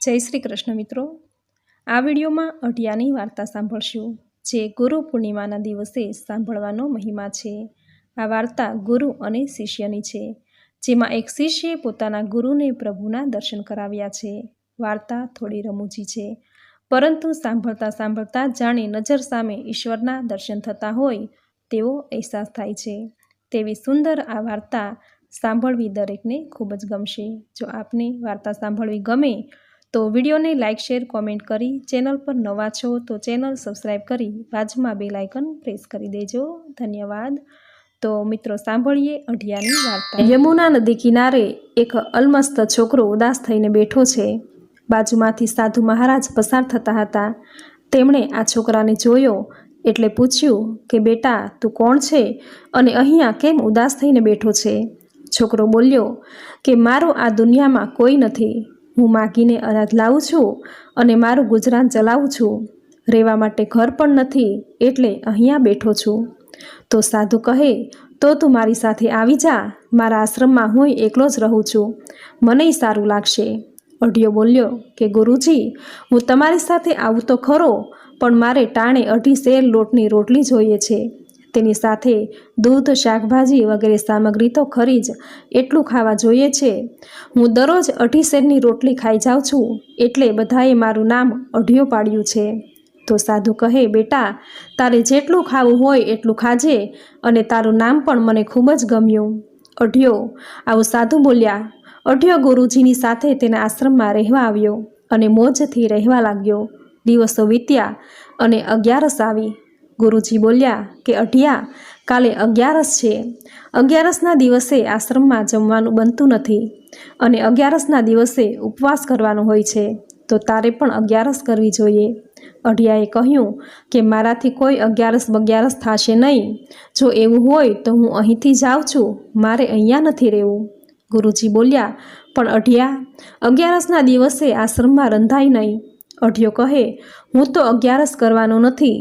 જય શ્રી કૃષ્ણ મિત્રો. આ વિડીયોમાં અઢિયાની વાર્તા સાંભળશું, જે ગુરુ પૂર્ણિમાના દિવસે સાંભળવાનો મહિમા છે. આ વાર્તા ગુરુ અને શિષ્યની છે, જેમાં એક શિષ્યે પોતાના ગુરુને પ્રભુના દર્શન કરાવ્યા છે. વાર્તા થોડી રમૂજી છે, પરંતુ સાંભળતા સાંભળતા જાણે નજર સામે ઈશ્વરના દર્શન થતા હોય તેવો અહેસાસ થાય છે. તેવી સુંદર આ વાર્તા સાંભળવી દરેકને ખૂબ જ ગમશે. જો આપને વાર્તા સાંભળવી ગમે તો વિડીયોને લાઇક શેર, કોમેન્ટ કરી ચેનલ પર નવા છો તો ચેનલ સબસ્ક્રાઈબ કરી બાજુમાં બે લાઇકન પ્રેસ કરી દેજો. ધન્યવાદ. તો મિત્રો, સાંભળીએ અઢિયાની વાર્તા. યમુના નદી કિનારે એક અલમસ્ત છોકરો ઉદાસ થઈને બેઠો છે. બાજુમાંથી સાધુ મહારાજ પસાર થતા હતા. તેમણે આ છોકરાને જોયો એટલે પૂછ્યું કે, બેટા, તું કોણ છે અને અહીંયા કેમ ઉદાસ થઈને બેઠો છે? છોકરો બોલ્યો કે, મારો આ દુનિયામાં કોઈ નથી. હું માગીને અનાજ લાવું છું અને મારું ગુજરાન ચલાવું છું. રહેવા માટે ઘર પણ નથી એટલે અહીંયા બેઠો છું. તો સાધુ કહે, તો તું મારી સાથે આવી જા. મારા આશ્રમમાં હું એકલો જ રહું છું. મને સારું લાગશે. અઢિયો બોલ્યો, કે ગુરુજી, હું તમારી સાથે આવું તો ખરો, પણ મારે ટાણે અઢી શેર લોટની રોટલી જોઈએ છે. તેની સાથે દૂધ, શાકભાજી વગેરે સામગ્રી તો ખરી જ. એટલું ખાવા જોઈએ છે. હું દરરોજ અઢી શેરની રોટલી ખાઈ જાઉં છું, એટલે બધાએ મારું નામ અઢિયો પાડ્યું છે. તો સાધુ કહે, બેટા, તારે જેટલું ખાવું હોય એટલું ખાજે, અને તારું નામ પણ મને ખૂબ જ ગમ્યું. અઢિયો, આવું સાધુ બોલ્યા. અઢિયો ગુરુજીની સાથે તેના આશ્રમમાં રહેવા આવ્યો અને મોજથી રહેવા લાગ્યો. દિવસો વીત્યા અને અગિયારસ આવી. ગુરુજી બોલ્યા કે, અઢિયા, કાલે અગિયારસ છે. અગિયારસના દિવસે આશ્રમમાં જમવાનું બનતું નથી અને અગિયારસના દિવસે ઉપવાસ કરવાનો હોય છે, તો તારે પણ અગિયારસ કરવી જોઈએ. અઢિયાએ કહ્યું કે, મારાથી કોઈ અગિયારસ બગિયારસ થશે નહીં. જો એવું હોય તો હું અહીંથી જાઉં છું. મારે અહીંયા નથી રહેવું. ગુરુજી બોલ્યા, પણ અઢિયા, અગિયારસના દિવસે આશ્રમમાં રંધાય નહીં. અઢિયો કહે, હું તો અગિયારસ કરવાનો નથી.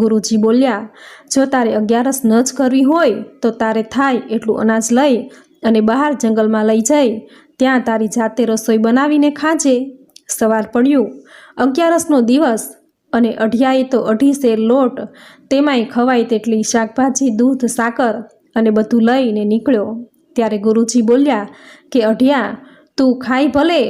ગુરુજી બોલ્યા, જો તારે અગિયારસ ન જ કરવી હોય, તો તારે થાય એટલું અનાજ લઈ અને બહાર જંગલમાં લઈ જઈ. ત્યાં તારી જાતે રસોઈ બનાવીને ખાજે. સવાર પડ્યું. અગિયારસનો દિવસ અને અઢિયાએ તો અઢી શેર લોટ, તેમાંય ખવાય તેટલી શાકભાજી, દૂધ, સાકર અને બધું લઈને નીકળ્યો. ત્યારે ગુરુજી બોલ્યા કે, અઢિયા, તું ખાઈ ભલે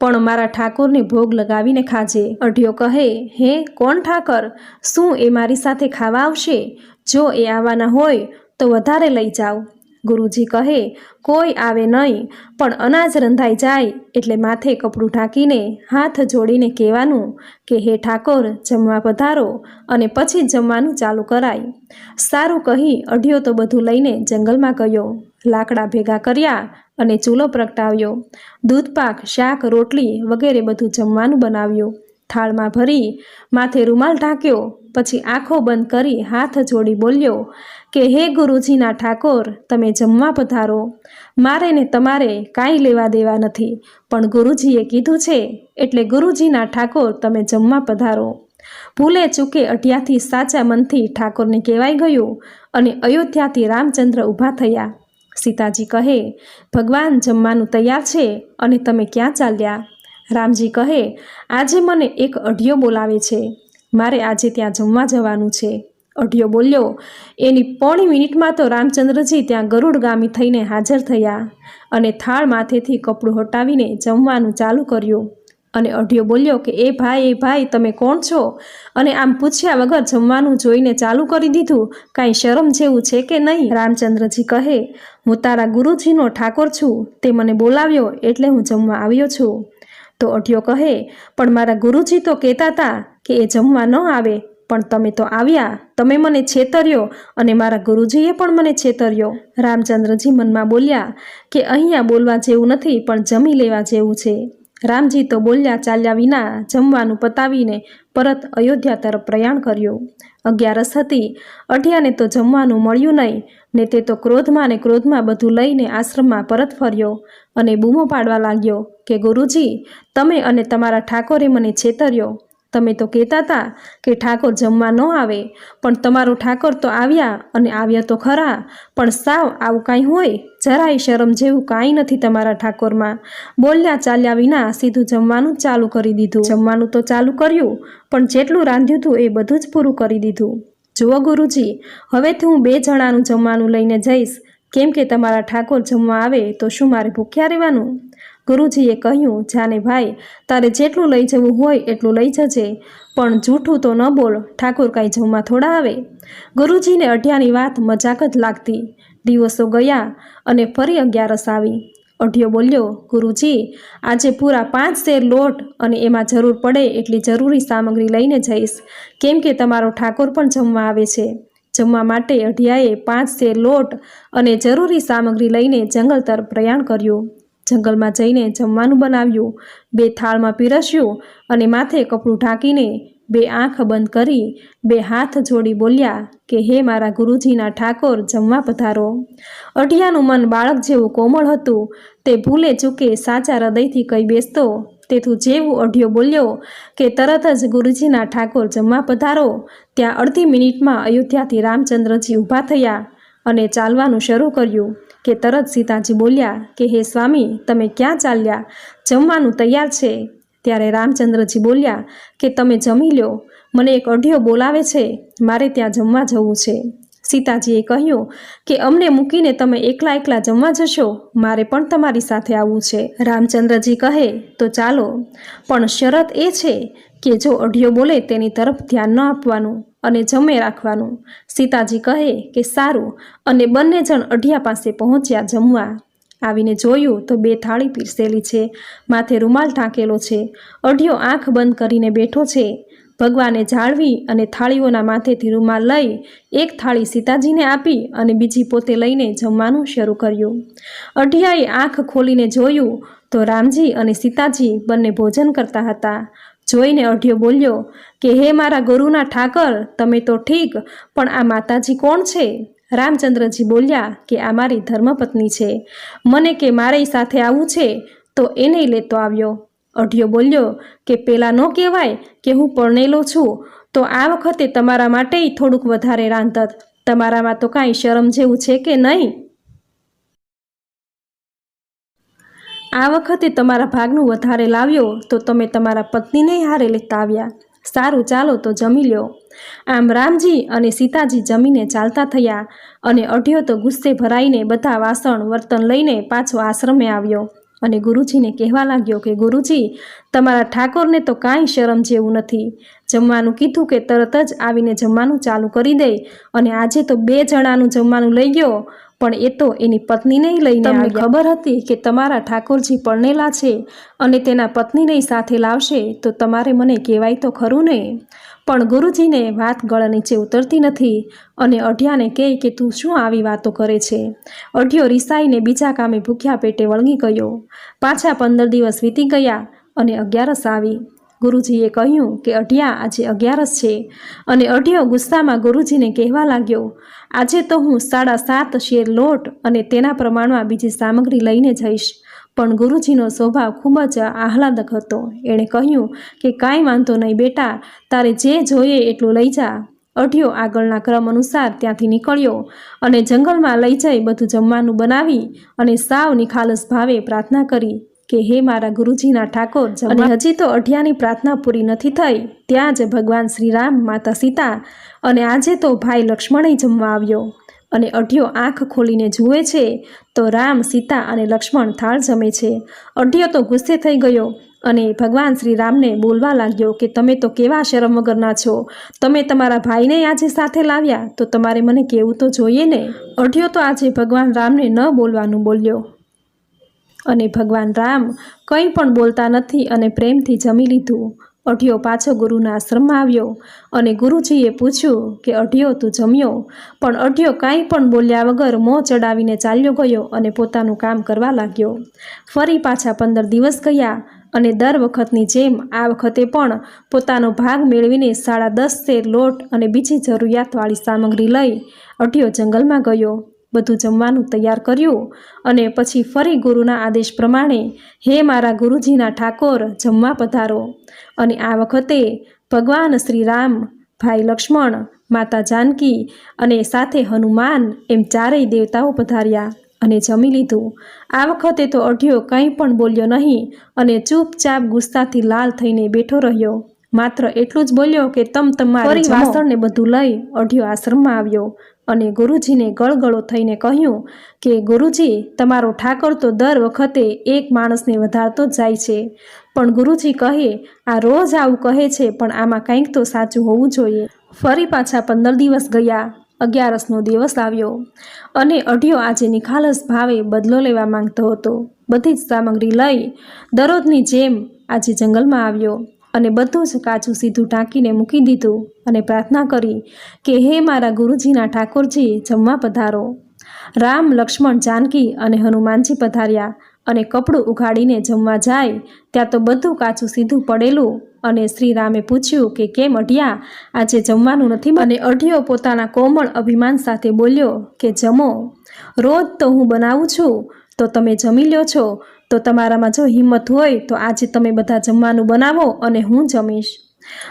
પણ મારા ઠાકોરને ભોગ લગાવીને ખાજે. અઢિયો કહે, હે, કોણ ઠાકર? શું એ મારી સાથે ખાવા આવશે? જો એ આવવાના હોય, તો વધારે લઈ જાઓ. ગુરુજી કહે, કોઈ આવે નહીં, પણ અનાજ રંધાઈ જાય એટલે માથે કપડું ઢાંકીને હાથ જોડીને કહેવાનું કે, હે ઠાકોર, જમવા પધારો અને પછી જમવાનું ચાલુ કરાય. સારું કહી અઢિયો તો બધું લઈને જંગલમાં ગયો. લાકડા ભેગા કર્યા અને ચૂલો પ્રગટાવ્યો. દૂધપાક શાક, રોટલી વગેરે બધું જમવાનું બનાવ્યું. થાળમાં ભરી માથે રૂમાલ ઢાંક્યો. પછી આંખો બંધ કરી હાથ જોડી બોલ્યો, કે હે ગુરુજીના ઠાકોર, તમે જમવા પધારો. મારે ને તમારે કાંઈ લેવા દેવા નથી. પણ ગુરુજીએ કીધું છે, એટલે ગુરુજીના ઠાકોર, તમે જમવા પધારો. ભૂલે ચૂકે અઢિયાથી સાચા મનથી ઠાકોરને કહેવાઈ ગયું અને અયોધ્યાથી રામચંદ્ર ઊભા થયા. સીતાજી કહે, ભગવાન જમવાનું તૈયાર છે અને તમે ક્યાં ચાલ્યા? રામજી કહે, આજે મને એક અઢિયો બોલાવે છે. મારે આજે ત્યાં જમવા જવાનું છે. અઢિયો બોલ્યો. એની પોણી મિનિટમાં તો રામચંદ્રજી ત્યાં ગરુડગામી થઈને હાજર થયા અને થાળ માથેથી કપડું હટાવીને જમવાનું ચાલુ કર્યું. અને અઢિયો બોલ્યો કે, એ ભાઈ એ ભાઈ, તમે કોણ છો? અને આમ પૂછ્યા વગર જમવાનું જોઈને ચાલુ કરી દીધું. કાંઈ શરમ જેવું છે કે નહીં? રામચંદ્રજી કહે, હું તારા ગુરુજીનો ઠાકોર છું. તે મને બોલાવ્યો, એટલે હું જમવા આવ્યો છું. તો અઢિયો કહે, પણ મારા ગુરુજી તો કહેતા હતા કે એ જમવા ન આવે, પણ તમે તો આવ્યા. તમે મને છેતર્યો અને મારા ગુરુજીએ પણ મને છેતર્યો. રામચંદ્રજી મનમાં બોલ્યા કે, અહીંયા બોલવા જેવું નથી, પણ જમી લેવા જેવું છે. રામજી તો બોલ્યા, ચાલ્યા વિના જમવાનું પતાવીને પરત અયોધ્યા તરફ પ્રયાણ કર્યું. અગિયારસ હતી. અઢિયાને તો જમવાનું મળ્યું નહીં, ને તે તો ક્રોધમાં ને ક્રોધમાં બધું લઈને આશ્રમમાં પરત ફર્યો અને બૂમો પાડવા લાગ્યો કે, ગુરુજી, તમે અને તમારા ઠાકોરે મને છેતર્યો. તમે તો કહેતા હતા કે ઠાકોર જમવા ન આવે, પણ તમારો ઠાકોર તો આવ્યા અને આવ્યા તો ખરા, પણ સાવ આવું કાંઈ હોય, જરાય શરમ જેવું કાંઈ નથી તમારા ઠાકોરમાં. બોલ્યા ચાલ્યા વિના સીધું જમવાનું ચાલુ કરી દીધું. જમવાનું તો ચાલુ કર્યું, પણ જેટલું રાંધ્યું હતું એ બધું જ પૂરું કરી દીધું. જુઓ ગુરુજી, હવેથી હું બે જણાનું જમવાનું લઈને જઈશ. કેમ કે તમારા ઠાકોર જમવા આવે તો શું મારે ભૂખ્યા રહેવાનું? ગુરુજીએ કહ્યું, જાને ભાઈ, તારે જેટલું લઈ જવું હોય એટલું લઈ જજે, પણ જૂઠું તો ન બોલ, ઠાકોર કાંઈ જમવા થોડા આવે? ગુરુજીને અઢિયાની વાત મજાક જ લાગતી. દિવસો ગયા અને ફરી અગિયારસ આવી. અઢિયો બોલ્યો, ગુરુજી, આજે પૂરા પાંચ શેર લોટ અને એમાં જરૂર પડે એટલી જરૂરી સામગ્રી લઈને જઈશ. કેમ કે તમારો ઠાકોર પણ જમવા આવે છે. જમવા માટે અઢિયાએ પાંચ શેર લોટ અને જરૂરી સામગ્રી લઈને જંગલ તરફ પ્રયાણ કર્યું. જંગલમાં જઈને જમવાનું બનાવ્યું. બે થાળમાં પીરસ્યું અને માથે કપડું ઢાંકીને બે આંખ બંધ કરી બે હાથ જોડી બોલ્યા કે, હે મારા ગુરુજીના ઠાકોર, જમવા પધારો. અઢિયાનું મન બાળક જેવું કોમળ હતું. તે ભૂલે ચૂકે સાચા હૃદયથી કહી બેસતો. તેથી જેવું અઢિયો બોલ્યો કે, તરત જ ગુરુજીના ઠાકોર, જમવા પધારો. ત્યાં અડધી મિનિટમાં અયોધ્યાથી રામચંદ્રજી ઊભા થયા અને ચાલવાનું શરૂ કર્યું. કે તરત સીતાજી બોલ્યા કે, હે સ્વામી, તમે ક્યાં ચાલ્યા? જમવાનું તૈયાર છે? ત્યારે રામચંદ્રજી બોલ્યા કે, તમે જમી લો. મને એક અઢિયો બોલાવે છે. મારે ત્યાં જમવા જવું છે. સીતાજીએ કહ્યું કે, અમને મૂકીને તમે એકલા એકલા જમવા જશો, મારે પણ તમારી સાથે આવવું છે. રામચંદ્રજી કહે, તો ચાલો. પણ શરત એ છે કે જો અઢિયો બોલે તેની તરફ ધ્યાન ન આપવાનું અને જમે રાખવાનું. સીતાજી કહે કે, સારું. અને બંને જણ અઢિયા પાસે પહોંચ્યા જમવા. આવીને જોયું તો બે થાળી પીરસેલી છે, માથે રૂમાલ ઢાંકેલો છે. અઢિયો આંખ બંધ કરીને બેઠો છે. ભગવાને જાળવી અને થાળીઓના માથેથી રૂમાલ લઈ એક થાળી સીતાજીને આપી અને બીજી પોતે લઈને જમવાનું શરૂ કર્યું. અઢિયાએ આંખ ખોલીને જોયું તો રામજી અને સીતાજી બંને ભોજન કરતા હતા. જોઈને અઢિયો બોલ્યો, કે હે મારા ગુરુના ઠાકર, તમે તો ઠીક, પણ આ માતાજી કોણ છે? રામચંદ્રજી બોલ્યા, કે આ મારી ધર્મપત્ની છે. મને કે મારી સાથે આવવું છે, તો એને લેતો આવ્યો. અઢિયો બોલ્યો કે પેલા ન કહેવાય કે હું પરણેલો છું, તો આ વખતે તમારા માટે થોડુંક વધારે રાંધત. તમારામાં તો કાંઈ શરમ જેવું છે કે નહીં? આ વખતે તમારા ભાગનું વધારે લાવ્યો, તો તમે તમારા પત્નીને હારે લેતા આવ્યા. સારું, ચાલો તો જમી લ્યો. આમ રામજી અને સીતાજી જમીને ચાલતા થયા અને અઢિયો તો ગુસ્સે ભરાઈને બધા વાસણ, વર્તન લઈને પાછો આશ્રમે આવ્યો. અને ગુરુજીને કહેવા લાગ્યો કે ગુરુજી તમારા ઠાકોરને તો કાંઈ શરમ જેવું નથી. જમવાનું કીધું કે તરત જ આવીને જમવાનું ચાલુ કરી દે અને આજે તો બે જણાનું જમવાનું લઈ ગયો પણ એ તો એની પત્નીને લઈને તમને ખબર હતી કે તમારા ઠાકોરજી પરણેલા છે અને તેના પત્નીને સાથે લાવશે તો તમારે મને કહેવાય તો ખરું ને? પણ ગુરુજીને વાત ગળ નીચે ઉતરતી નથી અને અઢિયાને કહે કે તું શું આવી વાતો કરે છે? અઢિયો રિસાઈને બીજા કામે ભૂખ્યા પેટે વળગી ગયો. પાછા પંદર દિવસ વીતી ગયા અને અગિયારસ આવી. ગુરુજીએ કહ્યું કે અઢિયા, આજે અગિયારસ છે. અને અઢિયો ગુસ્સામાં ગુરુજીને કહેવા લાગ્યો, આજે તો હું સાડા સાત શેર લોટ અને તેના પ્રમાણમાં બીજી સામગ્રી લઈને જઈશ. પણ ગુરુજીનો સ્વભાવ ખૂબ જ આહલાદક હતો. એણે કહ્યું કે કાંઈ વાંધો નહીં બેટા તારે જે જોઈએ એટલું લઈ જા. અઢિયો આગળના ક્રમ અનુસાર ત્યાંથી નીકળ્યો અને જંગલમાં લઈ જઈ બધું જમવાનું બનાવી અને સાવ નિખાલસ ભાવે પ્રાર્થના કરી કે હે મારા ગુરુજીના ઠાકોર અને હજી તો અઢિયાની પ્રાર્થના પૂરી નથી થઈ. ત્યાં જ ભગવાન શ્રીરામ માતા સીતા અને આજે તો ભાઈ લક્ષ્મણે જમવા આવ્યો. અને અઢિયો આંખ ખોલીને જુએ છે, તો રામ, સીતા અને લક્ષ્મણ થાળ જમે છે. અઢિયો તો ગુસ્સે થઈ ગયો અને ભગવાન શ્રી રામને બોલવા લાગ્યો કે, તમે તો કેવા શરમ વગરના છો? તમે તમારા ભાઈને આજે સાથે લાવ્યા? તો તમારે મને કહેવું તો જોઈએ ને? અઢિયો તો આજે ભગવાન રામને ન બોલવાનું બોલ્યો. અને ભગવાન રામ કંઈ પણ બોલતા નથી અને પ્રેમથી જમી લીધું. અઢિયો પાછો ગુરુના આશ્રમમાં આવ્યો અને ગુરુજીએ પૂછ્યું કે, અઢિયો, તું જમ્યો? પણ અઢિયો કાંઈ પણ બોલ્યા વગર મોં ચડાવીને ચાલ્યો ગયો અને પોતાનું કામ કરવા લાગ્યો. ફરી પાછા પંદર દિવસ ગયા અને દર વખતની જેમ આ વખતે પણ પોતાનો ભાગ મેળવીને સાડા દસ શેર લોટ અને બીજી જરૂરિયાતવાળી સામગ્રી લઈ અઢિયો જંગલમાં ગયો. બધું જમવાનું તૈયાર કર્યું અને પછી ફરી ગુરુના આદેશ પ્રમાણે હે મારા ગુરુજીના ઠાકોર જમવા પધારો. અને આ વખતે ભગવાન શ્રી રામ ભાઈ લક્ષ્મણ માતા જાનકી અને સાથે હનુમાન એમ ચારેય દેવતાઓ પધાર્યા અને જમી લીધું. આ વખતે તો અઢિયો કંઈ પણ બોલ્યો નહીં અને ચૂપચાપ ગુસ્સાથી લાલ થઈને બેઠો રહ્યો. માત્ર એટલું જ બોલ્યો કે તમ તમારી વાસણને બધું લઈ અઢિયો આશ્રમમાં આવ્યો. અને ગુરુજીને ગળગળો થઈને કહ્યું કે, ગુરુજી, તમારો ઠાકર તો દર વખતે એક માણસને વધારતો જાય છે. પણ ગુરુજી કહે, આ રોજ આવું કહે છે, પણ આમાં કંઈક તો સાચું હોવું જોઈએ. ફરી પાછા પંદર દિવસ ગયા, અગિયારસનો દિવસ આવ્યો અને અઢિયો આજે નિખાલસ ભાવે બદલો લેવા માંગતો હતો. બધી જ સામગ્રી લઈ દરરોજની જેમ આજે જંગલમાં આવ્યો. અને બધું જ કાચું સીધું ટાંકીને મૂકી દીધું અને પ્રાર્થના કરી કે હે મારા ગુરુજીના ઠાકોરજી, જમવા પધારો. રામ, લક્ષ્મણ, જાનકી અને હનુમાનજી પધાર્યા અને કપડું ઉઘાડીને જમવા જાય. ત્યાં તો બધું કાચું સીધું પડેલું અને શ્રી રામે પૂછ્યું કે કેમ અઢિયા? આજે જમવાનું નથી બન-" અને અઢિયો પોતાના કોમળ અભિમાન સાથે બોલ્યો કે જમો. રોજ તો હું બનાવું છું, તો તમે જમી લ્યો છો. તો તમારામાં જો હિંમત હોય તો આજે તમે બધા જમવાનું બનાવો અને હું જમીશ.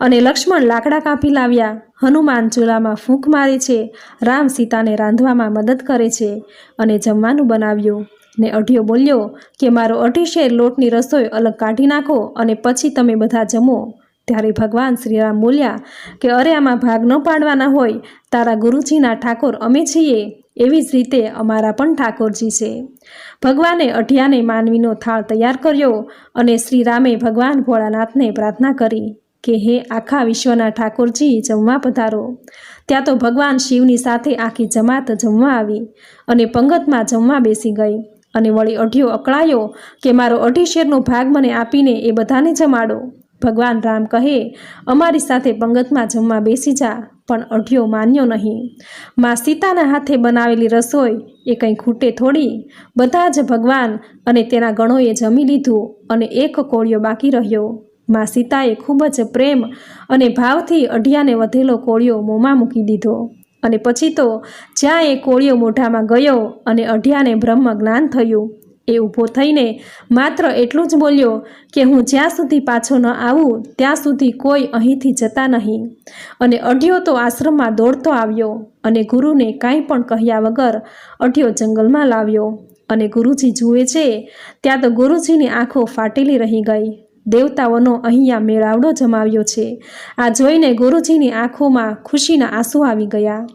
અને લક્ષ્મણ લાકડા કાપી લાવ્યા. હનુમાન ચૂલામાં ફૂંક મારે છે. રામ સીતાને રાંધવામાં મદદ કરે છે. અને જમવાનું બનાવ્યું. ને અઢિયો બોલ્યો કે મારો અઢી શેર લોટની રસોઈ અલગ કાઢી નાખો અને પછી તમે બધા જમો. ત્યારે ભગવાન શ્રીરામ બોલ્યા કે અરે આમાં ભાગ ન પાડવાના હોય. તારા ગુરુજીના ઠાકોર અમે છીએ. એવી જ રીતે અમારા પણ ઠાકોરજી છે. ભગવાને અઢિયાને માનવીનો થાળ તૈયાર કર્યો અને શ્રી રામે ભગવાન ભોળાનાથને પ્રાર્થના કરી કે, હે આખા વિશ્વના ઠાકોરજી, જમવા પધારો. ત્યાં તો ભગવાન શિવની સાથે આખી જમાત જમવા આવી અને પંગતમાં જમવા બેસી ગઈ અને વળી અઢિયો અકળાયો કે, મારો અઢી શેરનો ભાગ મને આપીને એ બધાને જમાડો. ભગવાન રામ કહે, અમારી સાથે પંગતમાં જમવા બેસી જા. પણ અઢિયો માન્યો નહીં. મા સીતાના હાથે બનાવેલી રસોઈ એ કંઈ ખૂટે થોડી. બધા જ ભગવાન અને તેના ગણોએ જમી લીધું અને એક કોળિયો બાકી રહ્યો. માં સીતાએ ખૂબ જ પ્રેમ અને ભાવથી અઢિયાને વધેલો કોળિયો મોંમાં મૂકી દીધો. અને પછી તો જ્યાં એ કોળિયો મોઢામાં ગયો અને અઢિયાને બ્રહ્મ જ્ઞાન થયું એ ઊભો થઈને માત્ર એટલું જ બોલ્યો કે હું જ્યાં સુધી પાછો ન આવું, ત્યાં સુધી કોઈ અહીંથી જતા નહીં. અને અઢિયો તો આશ્રમમાં દોડતો આવ્યો અને ગુરુને કાંઈ પણ કહ્યા વગર અઢિયો જંગલમાં લાવ્યો. અને ગુરુજી જુએ છે, ત્યાં તો ગુરુજીની આંખો ફાટેલી રહી ગઈ. દેવતાઓનો અહીંયા મેળાવડો જમાવ્યો છે. આ જોઈને ગુરુજીની આંખોમાં ખુશીના આંસુ આવી ગયા.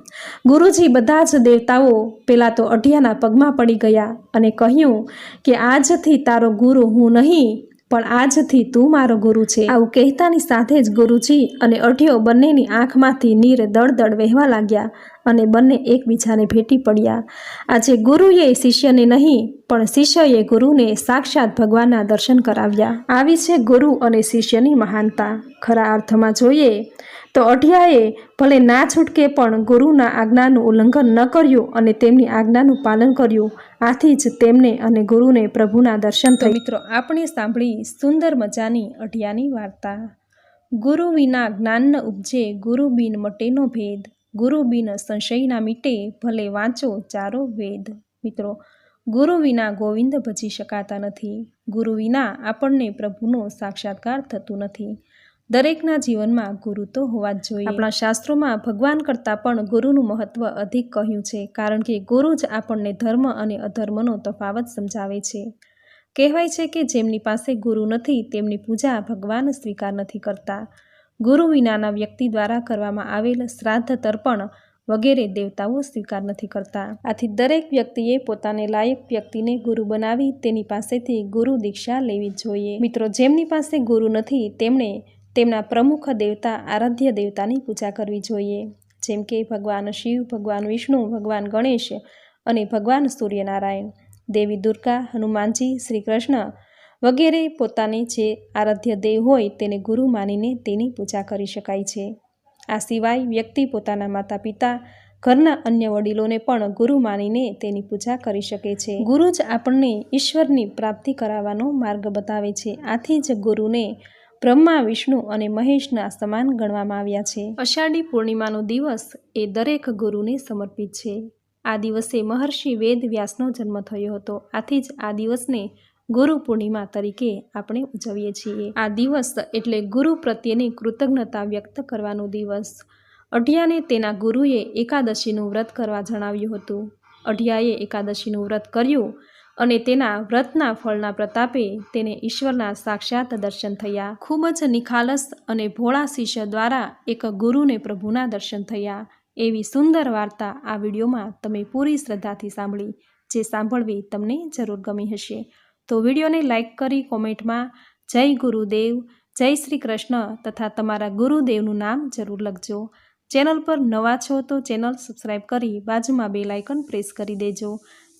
ગુરુજી બધા જ દેવતાઓ પહેલાં તો અઢિયાના પગમાં પડી ગયા અને કહ્યું કે આજથી તારો ગુરુ હું નહીં પણ આજથી તું મારો ગુરુ છે. આવું કહેતાની સાથે જ ગુરુજી અને અઢિયો બંનેની આંખમાંથી નીર દળદળ વહેવા લાગ્યા અને બંને એકબીજાને ભેટી પડ્યા. આજે ગુરુએ શિષ્યને નહીં, પણ શિષ્યએ ગુરુને સાક્ષાત ભગવાનના દર્શન કરાવ્યા. આવી છે ગુરુ અને શિષ્યની મહાનતા. ખરા અર્થમાં જોઈએ તો અઢિયાએ ભલે ના છૂટકે પણ ગુરુના આજ્ઞાનું ઉલ્લંઘન ન કર્યું અને તેમની આજ્ઞાનું પાલન કર્યું. આથી જ તેમને અને ગુરુને પ્રભુના દર્શન તો મિત્રો આપણે સાંભળી સુંદર મજાની અઢિયાની વાર્તા. ગુરુ વિના જ્ઞાન ઉપજે ગુરુ બિન મટેનો ભેદ. ગુરુ બિન સંશયના મીટે ભલે વાંચો ચારો વેદ. મિત્રો ગુરુ વિના ગોવિંદ ભજી શકાતા નથી. ગુરુ વિના આપણને પ્રભુનો સાક્ષાત્કાર થતું નથી. દરેકના જીવનમાં ગુરુ તો હોવા જ જોઈએ. આપણા શાસ્ત્રોમાં ભગવાન કરતાં પણ ગુરુનું મહત્વ અધિક કહ્યું છે, કારણ કે ગુરુ જ આપણને ધર્મ અને અધર્મનો તફાવત સમજાવે છે. કહેવાય છે કે જેમની પાસે ગુરુ નથી, તેમની પૂજા ભગવાન સ્વીકાર નથી કરતા. ગુરુ વિનાના વ્યક્તિ દ્વારા કરવામાં આવેલ શ્રાદ્ધ તર્પણ વગેરે દેવતાઓ સ્વીકાર નથી કરતા. આથી દરેક વ્યક્તિએ પોતાને લાયક વ્યક્તિને ગુરુ બનાવી તેની પાસેથી ગુરુ દીક્ષા લેવી જોઈએ. મિત્રો, જેમની પાસે ગુરુ નથી, તેમણે તેમના પ્રમુખ દેવતા, આરાધ્ય દેવતાની પૂજા કરવી જોઈએ. જેમ કે ભગવાન શિવ, ભગવાન વિષ્ણુ, ભગવાન ગણેશ અને ભગવાન સૂર્યનારાયણ, દેવી દુર્ગા, હનુમાનજી, શ્રી કૃષ્ણ વગેરે પોતાને જે આરાધ્ય દેવ હોય તેને ગુરુ માનીને તેની પૂજા કરી શકાય છે. આ સિવાય વ્યક્તિ પોતાના માતા પિતા ઘરના અન્ય વડીલોને પણ ગુરુ માનીને તેની પૂજા કરી શકે છે. ગુરુ જ આપણને ઈશ્વરની પ્રાપ્તિ કરાવવાનો માર્ગ બતાવે છે. આથી જ ગુરુને બ્રહ્મા, વિષ્ણુ અને મહેશના સમાન ગણવામાં આવ્યા છે. અષાઢી પૂર્ણિમાનો દિવસ એ દરેક ગુરુને સમર્પિત છે. આ દિવસે મહર્ષિ વેદ વ્યાસનો જન્મ થયો હતો. આથી જ આ દિવસને ગુરુ પૂર્ણિમા તરીકે આપણે ઉજવીએ છીએ. આ દિવસ એટલે ગુરુ પ્રત્યેની કૃતજ્ઞતા વ્યક્ત કરવાનો દિવસ. અઢિયાને તેના ગુરુએ એકાદશીનું વ્રત કરવા જણાવ્યું હતું. અઢિયાએ એકાદશીનું વ્રત કર્યું અને તેના વ્રતના ફળના પ્રતાપે તેને ઈશ્વરના સાક્ષાત દર્શન થયા. ખૂબ જ નિખાલસ અને ભોળા શિષ્ય દ્વારા એક ગુરુને પ્રભુના દર્શન થયા. એવી સુંદર વાર્તા આ વિડીયોમાં તમે પૂરી શ્રદ્ધાથી સાંભળી. જે સાંભળવી તમને જરૂર ગમી હશે. તો વિડીયોને લાઇક કરી કોમેન્ટમાં જય ગુરુદેવ, જય શ્રી કૃષ્ણ તથા તમારા ગુરુદેવનું નામ જરૂર લખજો. ચેનલ પર નવા છો તો ચેનલ સબસ્ક્રાઈબ કરી બાજુમાં બે લાઇકન પ્રેસ કરી દેજો.